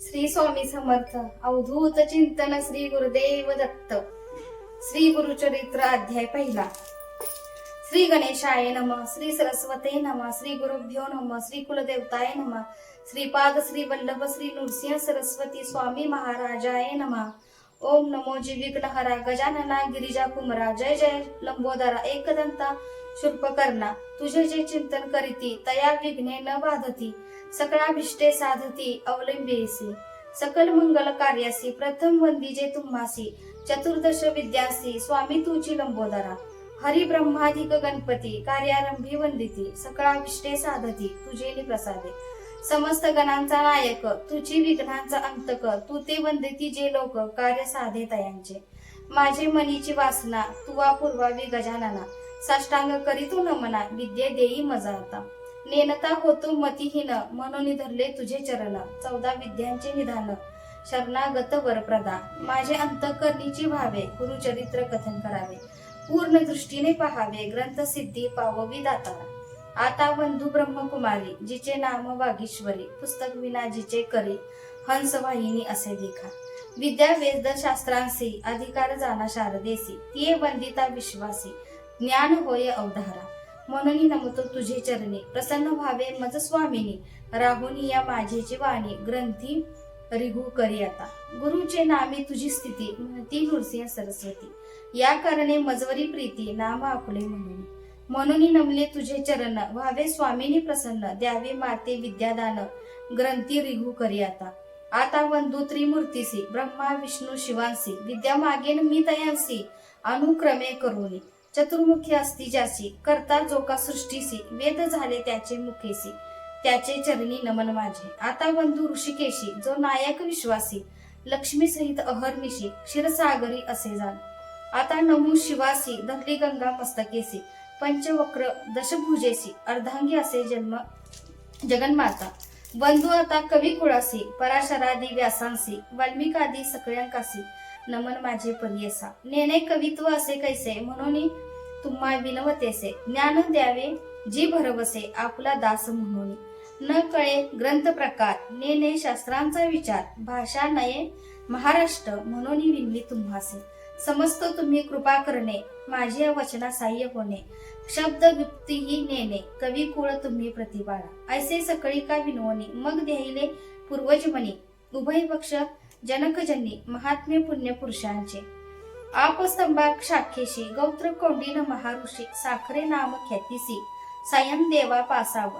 श्री स्वामी समर्थ अवधूत चिंतन श्री गुरुदेव दत्त. श्री गुरुचरित्र अध्याय पहिला. श्री गणेशाय नम श्री सरस्वते नम श्री गुरुभ्यो नम श्री कुलदेवताय नम श्रीपाद श्री वल्लभ श्री नृसिंह सरस्वती स्वामी महाराजाय नम. ओम नमो विघ्नहरा गजानना गिरिजा कुमरा जय जय लंबोदरा एकदंता शूर्पकर्णा तुझे जे चिंतन करीती तया विघ्ने न बाधती सकळाभिष्टे साधती अवलंबिसी सकल मंगल कार्यासी प्रथम वंदीजे तुम्हासी चतुर्दश विद्यासी स्वामी तुझी लंबोदरा। हरि ब्रह्माधिक गणपती कार्यारंभी वंदिती सकळाभिष्टे साधती तुझे प्रसादे। समस्त गणांचा नायक तुझी विघ्नांचा अंतक तू ते वंदिती जे लोक कार्य साधे तयांचे। माझे मनीची वासना तुवा पूर्वावी गजानना साष्टांग करीतू नमना विद्ये देई मजा आता नेनता होतो मतिहीन म्हणून धरले तुझे चरण. चौदा विद्यांचे निधान शरणागत वरप्रदा. माझे अंतकरणीची भावे गुरुचरित्र कथन करावे. पूर्ण दृष्टीने पहावे ग्रंथ सिद्धी पाववी दाता. आता बंधू ब्रह्मकुमारी जिचे नाम वागीश्वरी पुस्तक विना जिचे करी हंस वाहिनी असे देखा विद्या वेद शास्त्रांसी अधिकार जाना शारदेसी तिये वंदिता विश्वासी ज्ञान होय अवधारा. म्हणून नमतो तुझे चरणी. प्रसन्न व्हावे मज स्वामिनी. राहुनी या माझेची वाणी ग्रंथी रिघू करी आता. गुरुचे नामे तुझी स्थिती. ती नृसिंह सरस्वती. या कारणे मजवरी प्रीती नाम आपले म्हणून म्हणून नमले तुझे चरण. व्हावे स्वामिनी प्रसन्न. द्यावे माते विद्यादान. ग्रंथी रिघू करी आता. आता बंधू त्रिमूर्तीसी. ब्रह्मा विष्णू शिवांसी. विद्या मागेन मी तयांसी अनुक्रमे करुणी चतुर्मुखी असती ज्यासी करता जो का सृष्टीसी वेद झाले त्याचे मुखेसी. त्याचे चरणी नमन माझे. आता बंधू ऋषिकेशी जो नायक विश्वासी लक्ष्मी सहित अहर्निशी क्षीरसागरी असे जाण. आता नमू शिवासी धरली गंगा मस्तकेसी पंचवक्र दशभुजेसी अर्धांगी असे जन्म जगन्माता. बंधू आता कवी कुळासी पराशरादी व्यासांसी वाल्मिकादी सकळ्यांकासी नमन माझे परियसा नेणे कवित्व असे कैसे म्हणून तुम्हा विनवतेसे ज्ञान द्यावे जी भरवसे आपला दास म्हणून न कळे ग्रंथ प्रकार नेने शास्त्रांचा विचार. भाषा नये महाराष्ट्र म्हणून विनली तुम्हासे. समस्त तुम्ही कृपा करणे माझे वचना साह्य होणे. शब्द युक्ती ही नेणे कवी कुळ तुम्ही प्रतिबाळा. ऐसे सकळी का विनवणी मग द्यायले पूर्वज म्हणे. उभय पक्ष जनकजनी महात्म्य पुण्य पुरुषांचे. आपस्तंभाक शाखेशी गौत्र कोंडीन महाऋषी साखरे नाम ख्यातीसी सायन देवा पासाव.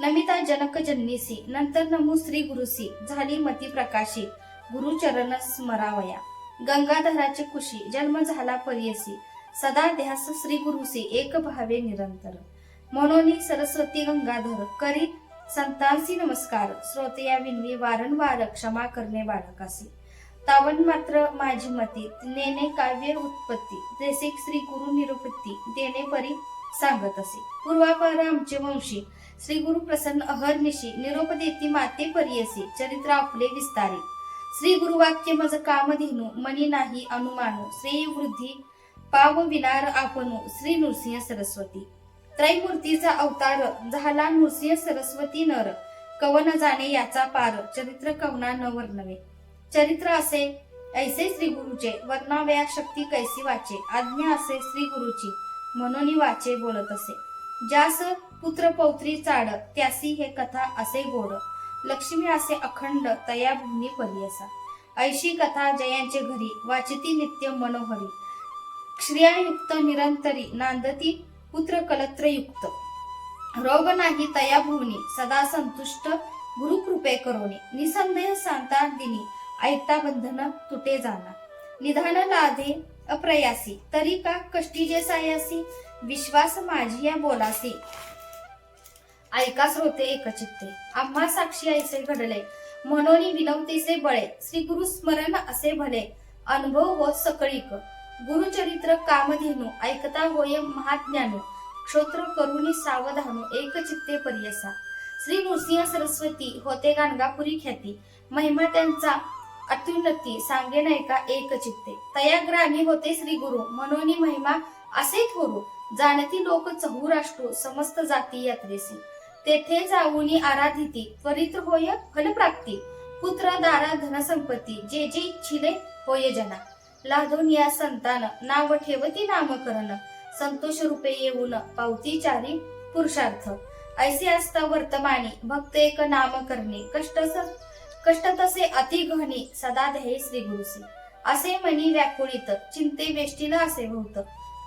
नमिता जनक जन्नीसी नंतर नमू श्री गुरुसी झाली मती प्रकाशी गुरुचरण स्मरावया. गंगाधराचे कुशी जन्म झाला परियसी सदा ध्यास श्री गुरुसी एक भावे निरंतर. म्हणून सरस्वती गंगाधर करी संतांसी नमस्कार. श्रोतया विनवी वारंवार क्षमा करणे बाळकासी तावन मात्र माझी मती नेने काव्य उत्पत्ती जैसे श्री गुरु निरुपत्ती देणे परी सांगत असे. पूर्वापार आमचे वंशी श्री गुरु प्रसन्न अहर्निशी निरोप देती माते परियसी चरित्र आपले विस्तारे. श्री गुरु वाक्य मज कामधेनू मनी नाही अनुमानू श्रेय वृद्धी पाव विनार आपणू श्री नृसिंह सरस्वती. त्रैमूर्तीचा अवतार झाला नृसिंह सरस्वती नर. कवन जाणे याचा पार चरित्र कवना न वर्णवे. चरित्र असे ऐसे श्री गुरुचे वर्णावया शक्ती कैसी वाचे आज्ञा असे श्री गुरुची म्हणून वाचे बोलत असे. ज्यास पुत्र पौत्री चाड त्यासी हे कथा असे गोड. लक्ष्मी असे अखंड तया भूमी परियसा ऐशी कथा जयांचे घरी वाचिती नित्य मनोहरी. श्रियायुक्त निरंतरी नांदती पुत्र कलत्रयुक्त रोग नाही तया भुवनी सदा संतुष्ट गुरुकृपे करोनी. निसंदेह सांता दिनी ऐकता बंधन तुटे जाना. निधान लाधे अप्रयासी तरी का कष्टी जे सायासी? विश्वास माझी या बोलासी. ऐका होते एकचित्ते आम्हा साक्षी ऐसे घडले. म्हणून विनवतीचे बळे. श्री गुरु स्मरण असे भले. अनुभव होत सकळीक. गुरुचरित्र कामधेनु ऐकता होय महाज्ञानू क्षोत्र करुणी सावधानू एक चित्ते पर्यसा. श्री नृसिंह सरस्वती होते गाणगापुरी ख्याती महिमा त्यांचा अत्युन्नती सांगे नायका एक चित्ते. तयाग्रामी होते श्री गुरु म्हणून महिमा असे थोरू जाणती लोक चहूराष्ट्रो समस्त जाती यात्रेसी. तेथे जाऊनी आराधिती त्वरित होय फलप्राप्ती. पुत्र दारा धनसंपत्ती जे जे इच्छिले होय जना. लाधून या संतान नाव ठेवती नामकरण. संतोष रूपे येऊन पावती चारी पुरुषार्थ. ऐसे असता वर्तमानी भक्त एक नाम करणे कष्ट कष्ट तसे अति गहनी सदा ध्येय श्री गुरुसी असे मनी व्याकुळीत चिंते वेष्टीला असे होत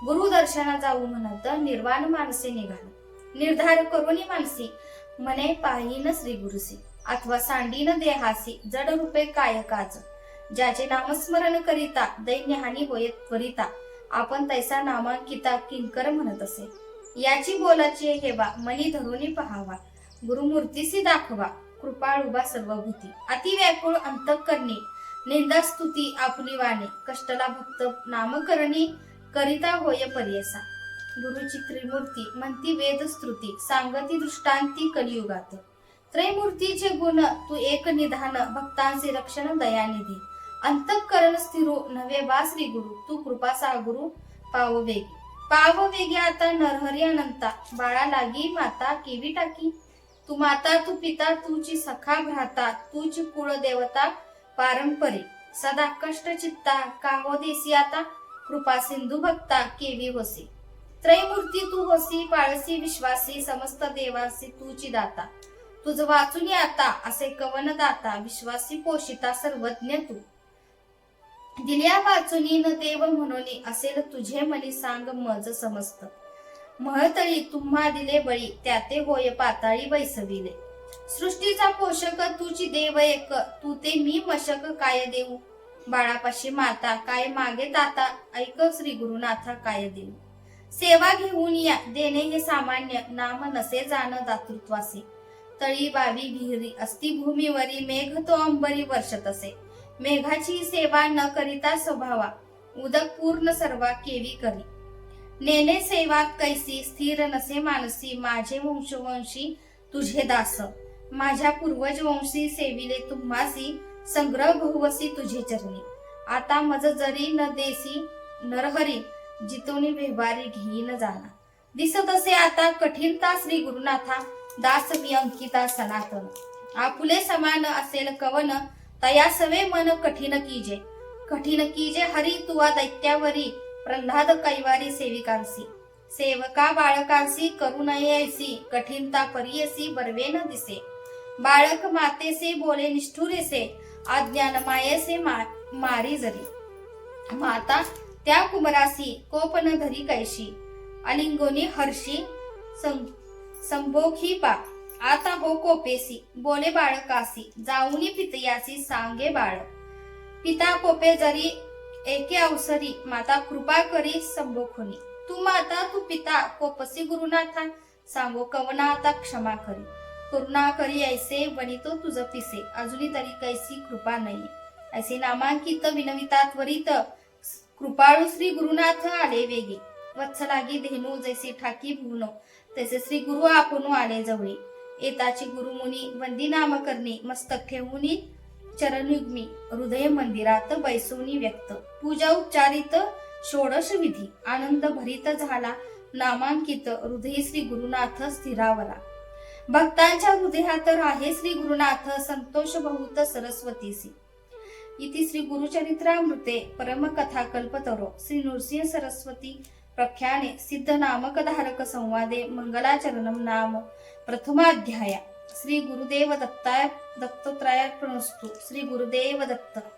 गुरु दर्शना जाऊ म्हणत निर्वाण मानसे निघाल. निर्धार करून मानसी मने पाहीन श्री गुरुसी अथवा सांडीन देहासी जड रूपे कायकाच ज्याचे नामस्मरण करिता दैन्यहानी होयत त्वरिता आपण तैसा नामांकिता किंकर म्हणत असे. याची बोलाची हेवा मनी धरुनी पहावा. गुरुमूर्तीसी दाखवा कृपाळुबा सर्वभूती. अति व्याकुळ अंतःकरणी निंदा स्तुती आपली वाणे. कष्टला भक्त नामकरणी करिता होय पर्यसा. गुरुची त्रिमूर्ती म्हणती वेद स्तुती सांगती दृष्टांती कलियुगात. त्रैमूर्तीचे गुण तू एक निधान भक्तांचे रक्षण दयानिधी. अंतःकरण स्थिरो नवे बा श्री गुरु. तू कृपा सागुरु पाववेगी. पाववेगी पाव आता नरहरी अनंता बाळा लागी माता केवी टाकी. तू माता तू पिता तुची सखा भ्राता तुची कुळ देवता पारंपरी सदा कष्ट चित्ता काहो देसी आता? कृपा सिंधू भक्ता केवी होसी. त्रैमूर्ती तू होसी पाळसी विश्वासी समस्त देवासी तुची दाता. तुझ वाचून आता असे कवन दाता विश्वासी पोषिता सर्वज्ञ तू. दिल्या वाचुनी न देव म्हणून असेल तुझे मनी सांग मज समस्त. महतळी तुम्हा दिले बळी त्याते होय पाताळी बैसविले सृष्टीचा पोषक तुझी देव एक तू ते मी मशक काय देऊ? बाळापाशी माता काय मागे ताता ऐक श्री गुरुनाथा काय देऊ? सेवा घेऊन या देणे हे सामान्य नाम नसे जाण दातृत्वासे तळी बावी विहिरी अस्थिभूमीवरी मेघ तो अंबरी वर्षत असे मेघाची सेवा न करिता स्वभावा. उदक पूर्ण सर्वा केवी करी. नेने सेवा कैसी स्थिर नसे मानसी माझे वंशवंशी तुझे दास. माझ्या पूर्वज वंशी सेविले तुम्हासी संग्रह बहुवसी तुझे चरणी. आता मज जरी न देसी नरहरी जितोनी व्यवहारी घेईन जाना. दिसत असे आता कठीणता श्री गुरुनाथा दास मी अंकिता सनातन. आपुले समान असेल कवन तया सवे मन कठीण कीजे. कठीण कीजे हरी तुवा दैत्यावरी प्रल्हाद कैवारी सेविकांसी. सेवका बाळकांसी करू नये ऐसी कठीणता परियसी बरवे न दिसे. बाळक मातेसे बोले निष्ठुरेसे अज्ञान मायेसे मा, मारी जरी. माता त्या कुमरासी कोपन धरी कैशी. अलिंगोनी हर्षी संभोखी पा आता हो कोपेसी बोले बाळकासी जाऊनी पितयासी सांगे बाळ. पिता कोपे जरी एके अवसरी माता कृपा करी संभोखुनी तू माता तू पिता कोपसी गुरुनाथा सांगो कवना आता क्षमा करी. करुणा करी ऐसे वनितो तुझ पिसे अजूनही तरी कैसी कृपा नाही. ऐसे नामांकित विनविता त्वरित कृपाळू श्री गुरुनाथ आले वेगे. वत्सलागी धेनू जैसे ठाकी भुवनो तसे श्री गुरु आपण आले जवळे. येताची गुरुमुनी वंदी नाम करणे मस्तक ठेवूनी चरणयुग्मी हृदय मंदिरात बैसवणी व्यक्त. पूजा उपचारित षोडश विधी आनंद भरित झाला नामांकित हृदय श्री गुरुनाथ स्थिरावला. भक्तांच्या हृदयात राहे श्री गुरुनाथ संतोष बहुत सरस्वतीसी इति श्री गुरुचरित्रामृते परमकथा कल्पतरो श्री नृसिंह सरस्वती प्रख्याने सिद्ध नामकधारक संवादे मंगलाचरणम नाम प्रथमाध्याय. श्री गुरुदेव दत्ताय दत्तत्राय प्रणस्तु. श्री गुरुदेव दत्त.